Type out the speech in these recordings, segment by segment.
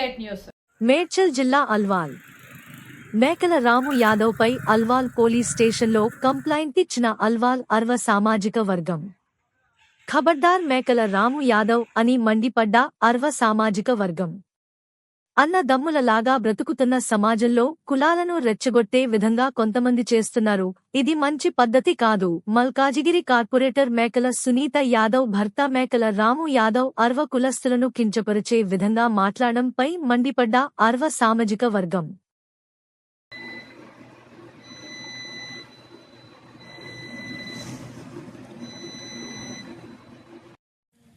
News. Medchal జిల్లా అల్వాల్. మేకల రాము యాదవ్ పై Alwal police స్టేషన్లో కంప్లైంట్ ఇచ్చిన అల్వాల్ అర్వ సామాజిక వర్గం. ఖబర్దార్ మేకల రాము యాదవ్ అని మండిపడ్డ అర్వ సామాజిక వర్గం. అన్నదమ్ములలాగా బ్రతుకుతున్న సమాజంలో కులాలను రెచ్చగొట్టే విధంగా కొంతమంది చేస్తున్నారు. ఇది మంచి పద్ధతి కాదు. మల్కాజిగిరి కార్పొరేటర్ మేకల సునీత యాదవ్ భర్త మేకల రాము యాదవ్ అర్వ కులస్తులను కించపరిచే విధంగా మాట్లాడంపై మండిపడ్డ అర్వ సామాజిక వర్గం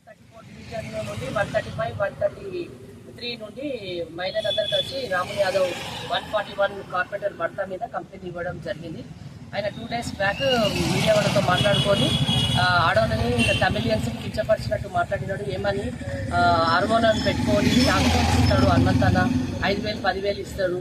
థర్టీ ఫోర్ డివిజన్ నుండి one thirty five one thirty three నుండి మహిళలందరూ కలిసి Ramu Yadav one forty one corporator భర్త మీద కంప్లైంట్ ఇవ్వడం జరిగింది. ఆయన టూ డేస్ బ్యాక్ మీడియా వాళ్ళతో మాట్లాడుకొని ఆ, ఆడవాళ్ళని తమిళియన్స్కి కించపరిచినట్టు మాట్లాడినాడు. ఏమని? హార్మోన్ పెట్టుకొని డాక్టర్స్ ఇస్తాడు అన్నంతన ఐదు వేలు పదివేలు ఇస్తాడు.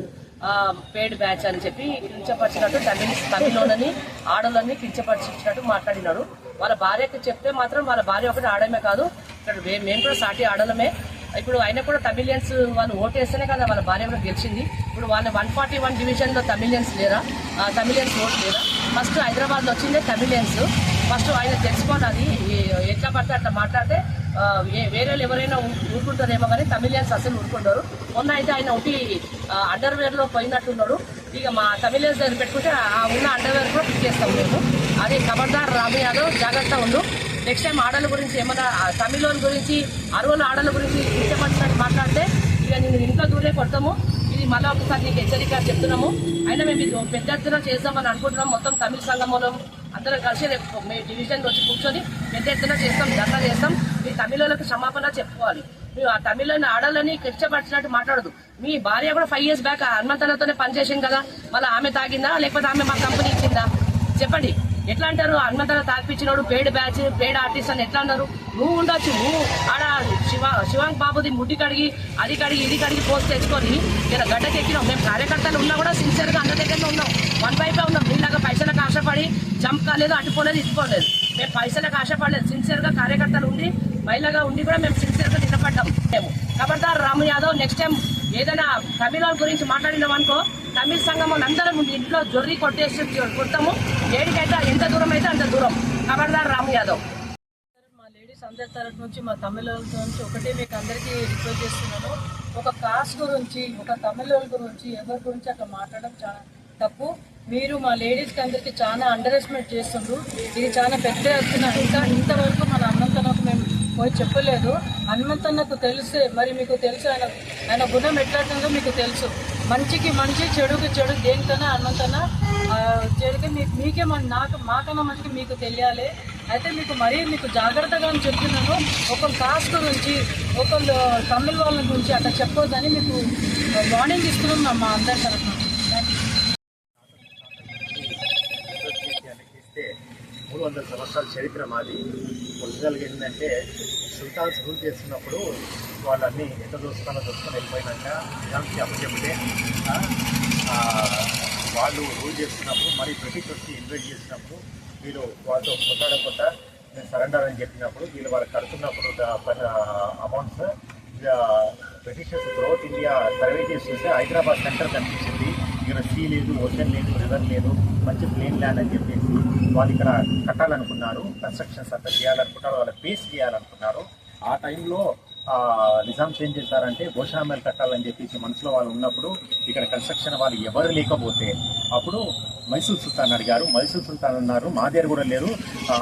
పేడ్ బ్యాచ్ అని చెప్పి కించపరిచినట్టు తమిళ తమిళలోనని ఆడవాళ్ళని కించపరిచినట్టు మాట్లాడినాడు. వాళ్ళ భార్యకి చెప్తే మాత్రం వాళ్ళ భార్య ఒకటి ఆడమే కాదు. ఇక్కడ మేము కూడా సాటి ఆడలమే ఇప్పుడు ఆయన కూడా తమిళియన్స్ వాళ్ళు ఓటేస్తేనే కదా వాళ్ళ భార్య కూడా గెలిచింది. ఇప్పుడు వాళ్ళ వన్ ఫార్టీ వన్ డివిజన్లో తమిళియన్స్ లేరా? ఆ, తమిళియన్స్ ఓట్ లేరా ఫస్ట్ హైదరాబాద్లో వచ్చిందే తమిళియన్స్. ఫస్ట్ ఆయన తెలుసుకోవాలి అది ఎట్లా పడితే అట్లా మాట్లాడితే వేరే వాళ్ళు ఎవరైనా ఊరుకుంటారేమో కానీ తమిళియన్స్ అసలు ఊరుకుంటారు మొన్న అయితే ఆయన ఒకటి అండర్వేర్లో పోయినట్టున్నాడు ఇక మా తమిళియన్స్ దగ్గర పెట్టుకుంటే ఆ ఉన్న అండర్వేర్ కూడా పిక్ చేస్తాం మేము. అది ఖబర్దార్ రాము యాదవ్ జాగ్రత్త ఉండు. నెక్స్ట్ టైం ఆడల గురించి ఏమన్నా ఆ, తమిళోళ్ళ గురించి అరువుల ఆడల గురించి ఇష్టపడినట్టు మాట్లాడితే ఇక నేను ఇంట్లో దూరే కొడతాము. ఇది మళ్ళీ ఒకసారి నీకు హెచ్చరిక చెప్తున్నాము. అయినా మేము ఇది పెద్ద ఎత్తున చేద్దామని అనుకుంటున్నాం. మొత్తం తమిళ సంఘంలో అందరం కలిసి రేపు మీ డివిజన్కి వచ్చి కూర్చొని పెద్ద ఎత్తున చేస్తాం ధర్నా చేస్తాం. మీ తమిళలకు క్షమాపణ చెప్పుకోవాలి. మీరు ఆ తమిళని ఆడాలని కిష్టపడిచినట్టు మాట్లాడదు. మీ భార్య కూడా ఫైవ్ ఇయర్స్ బ్యాక్ హనుమంతనతోనే పనిచేసింది కదా. మళ్ళీ ఆమె తాగిందా? లేకపోతే ఆమె మా కంపెనీ ఇచ్చిందా? చెప్పండి. ఎట్లా అంటారు? హనుమంతన తాగిపించినోడు పేడ్ బ్యాచ్ పేడ్ ఆర్టిస్ట్ అని ఎట్లా అన్నారు? నువ్వు ఉండొచ్చు నువ్వు ఆడ శివ శివాంగ్ బాబుది ముడ్డి కడిగి అది కడిగి ఇది కడిగి పోస్ట్ తెచ్చుకొని ఇక్కడ గడ్డకి ఎక్కినాం మేము కార్యకర్తలు ఉన్నా కూడా సిన్సియర్గా అందరి దగ్గరనే ఉన్నాం. వన్ వైపే ఉన్నాం. పైసలకు ఆశపడి జంప్ కాలేదు అటుపోలేదు ఇటుకోలేదు మేము పైసలకు ఆశపడలేదు. సిన్సియర్గా కార్యకర్తలు ఉండి మహిళగా ఉండి కూడా మేము సిన్సియర్గా నిలబడ్డాం మేము. ఖబర్దార్ రాము యాదవ్ నెక్స్ట్ టైం ఏదైనా తమిళ గురించి మాట్లాడినాం అనుకో తమిళ సంఘం అందరం ఇంట్లో జొర్రి కొట్టేసి కొడతాము. ఏడికైతే ఎంత దూరం అయితే అంత దూరం. ఖబర్దార్ రాము యాదవ్. మా లేడీస్ అందరి తరఫు నుంచి మా తమిళ నుంచి ఒకటే మీకు అందరికీ రిక్వెస్ట్ చేస్తున్నాను. ఒక కాస్ట్ గురించి ఒక తమిళ గురించి ఎవరి గురించి అట్లా మాట్లాడడం చాలా తప్పు. మీరు మా లేడీస్కి అందరికీ చాలా అండర్ ఎస్టిమేట్ చేస్తుండ్రు. ఇది చాలా పెద్ద ఎత్తున ఇంకా ఇంతవరకు మన అన్నంతనకు మేము పోయి చెప్పలేదు. హనుమంతన్నకు తెలిసే మరి మీకు తెలుసు ఆయన ఆయన గుణం ఎట్లాంటిదో మీకు తెలుసు. మంచికి మంచి చెడుకి చెడు దేనికన్నా హనుమంతన్న చెడుకి మీ మీకే మన నాకు మాకన్నా మంచికి మీకు తెలియాలి. అయితే మీకు మరీ మీకు జాగ్రత్తగా అని చెప్తున్నాను. ఒక కాస్ట్ గురించి ఒకళ్ళు తమిళ వాళ్ళ గురించి అట్లా చెప్పొద్దని మీకు వార్నింగ్ ఇస్తున్నాం మా అందరి తరఫున. వందల సంవత్సరాల చరిత్ర మాది. ఒరిజినల్గా ఏంటంటే సుల్తాన్స్ రూల్ చేస్తున్నప్పుడు వాళ్ళన్నీ ఎంత దోసుకున్నా దోసుకొని వెళ్ళిపోయినాక నిజాంకి అప్పచెప్తే వాళ్ళు రూల్ చేస్తున్నప్పుడు మరి బ్రిటిష్ వచ్చి ఇన్వైట్ చేసినప్పుడు వీళ్ళు వాళ్ళతో కొట్ట నేను సరెండర్ అని చెప్పినప్పుడు వీళ్ళు వాళ్ళు కడుతున్నప్పుడు amounts Britishers growth India survey చేసి చూస్తే హైదరాబాద్ సెంటర్ కనిపించింది. ఇక్కడ సీ లేదు ఓషన్ లేదు రివర్ లేదు మంచి ప్లేన్ ల్యాండ్ అని చెప్పేసి వాళ్ళు ఇక్కడ కట్టాలనుకున్నారు. కన్స్ట్రక్షన్స్ అంతా చేయాలనుకుంటారు వాళ్ళ బేస్ చేయాలనుకున్నారు. ఆ టైంలో నిజాం చేంజ్ చేశారంటే గోషామేల్ కట్టాలని చెప్పేసి మనసులో వాళ్ళు ఉన్నప్పుడు ఇక్కడ కన్స్ట్రక్షన్ వాళ్ళు ఎవరు లేకపోతే అప్పుడు మైసూర్ సుల్తాన్ అడిగారు మైసూర్ సుల్తాన్ ఉన్నారు మా దగ్గర కూడా లేరు.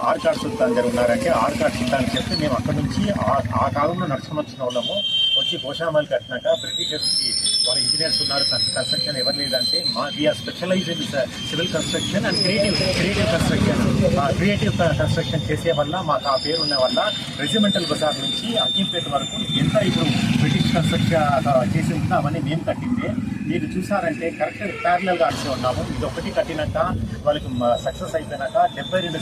ఆర్కాడ్ సుల్తాన్ దగ్గర ఉన్నారంటే ఆర్కాడ్ సుల్తాన్ చెప్తే మేము అక్కడ నుంచి ఆ- ఆ కాలంలో నడుచుకుని వచ్చిన వాళ్ళము. వచ్చి గోషామల్ కట్టినాక బ్రిటిషర్స్కి వాళ్ళ ఇంజనీర్స్ ఉన్నారు కన్స్ట్రక్షన్ ఎవరు లేదంటే మా we are specialize in civil construction and creative creative construction creative construction చేసే వల్ల మాకు ఆ పేరు ఉన్న వల్ల రెజిమెంటల్ బజార్ నుంచి అక్కింపేట వరకు ఎంత ఇప్పుడు బ్రిటిష్ కన్స్ట్రక్షన్ చేసి ఉందో అవన్నీ మేము కట్టిందే. మీరు చూసారంటే కరెక్ట్ ప్యారలల్గా అడిచి ఉన్నాము. ఇది ఒకటి కట్టినాక వాళ్ళకి సక్సెస్ అయిపోయినాక డెబ్బై రెండు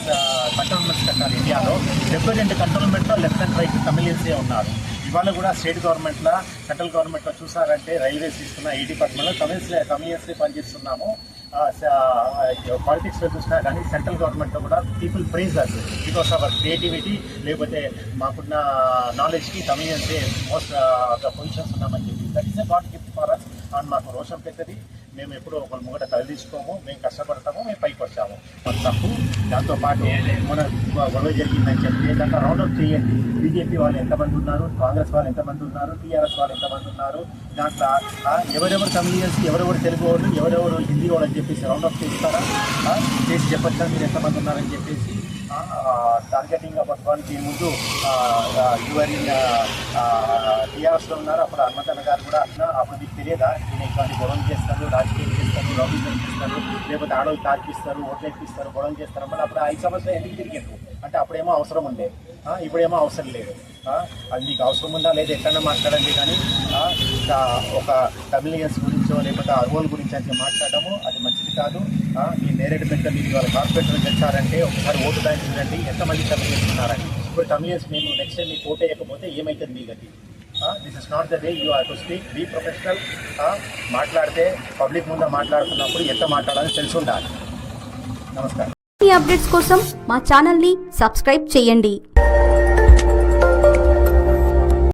కంటోన్మెంట్స్ కట్టాలి ఇండియాలో. డెబ్బై రెండు కంటోన్మెంట్లో లెఫ్ట్ అండ్ రైట్ తమిళన్సే ఉన్నారు. ఇవాళ కూడా స్టేట్ గవర్నమెంట్లో సెంట్రల్ గవర్నమెంట్లో చూసారంటే రైల్వేస్ ఇస్తున్న ఈ డిపార్ట్మెంట్లో తమిళ పనిచేస్తున్నాము. పాలిటిక్స్లో చూసినా కానీ సెంట్రల్ గవర్నమెంట్లో కూడా people praise us because our creativity లేకపోతే మాకున్న నాలెడ్జ్కి తమిళన్సే మోస్ట్ పొజిషన్స్ ఉన్నామని చెప్పి. That is a god gift for us and మాకు రోషం పెద్దది. మేము ఎప్పుడూ ఒకరి ముంగట తలదీసుకోము మేము కష్టపడతాము మేము పైకి వచ్చాము. మన తప్పు దాంతోపాటు మన గొడవ జరిగిందని చెప్పి ఏదన్నా రౌండప్ చేయండి. బీజేపీ వాళ్ళు ఎంతమంది ఉన్నారు కాంగ్రెస్ వాళ్ళు ఎంతమంది ఉన్నారు టీఆర్ఎస్ వాళ్ళు ఎంతమంది ఉన్నారు దాంట్లో ఎవరెవరు తమిళియన్స్ ఎవరెవరు తెలుగు వాళ్ళు ఎవరెవరు హిందీ వాళ్ళు అని చెప్పేసి రౌండప్ చేస్తారా? చేసి చెప్పచ్చా? మీరు ఎంతమంది ఉన్నారని చెప్పేసి టార్గెటింగ్ పట్టుకోవడానికి ముందు యువర్ టీఆర్ఎస్లో ఉన్నారు అప్పుడు హనుమంతన్న గారు కూడా అన్నా అప్పుడు మీకు తెలియదా? నేను ఇటువంటి గొడవ చేస్తాను రాజకీయం చేస్తాను రౌడీజం చేస్తాను లేకపోతే ఆడవాళ్ళు తాకిస్తారు ఓట్లు ఎక్కిస్తారు గొడవ చేస్తారు మళ్ళీ అప్పుడు ఐదు సంవత్సరాలు ఎందుకు తిరిగారు? అంటే అప్పుడేమో అవసరం ఉండే. ఇప్పుడేమో అవసరం లేదు. అది మీకు అవసరం ఉందా లేదా ఎక్కడన్నా మాట్లాడండి కానీ ఒక తమిళియన్స్ గురించో లేకపోతే అర్వోల్ గురించి అయితే మాట్లాడము అది మంచిది కాదు. ఆ, మీ మీరు వాళ్ళ తెచ్చారంటే ఒకసారి ఓటు బ్యాంక్ చూడండి ఎంతమంది తమిళియన్స్ ఉన్నారని ఇప్పుడు తమిళియన్స్ మేము నెక్స్ట్ టైం మీకు ఓటు వేయకపోతే ఏమవుతుంది మీ గతి? This is not the way you are to speak be professional మాట్లాడితే పబ్లిక్ ముందు మాట్లాడుతున్నప్పుడు ఎంత మాట్లాడాలని తెలిసి ఉండాలి. నమస్కారం. ఈ అప్డేట్స్ కోసం మా ఛానల్ని సబ్స్క్రైబ్ చేయండి.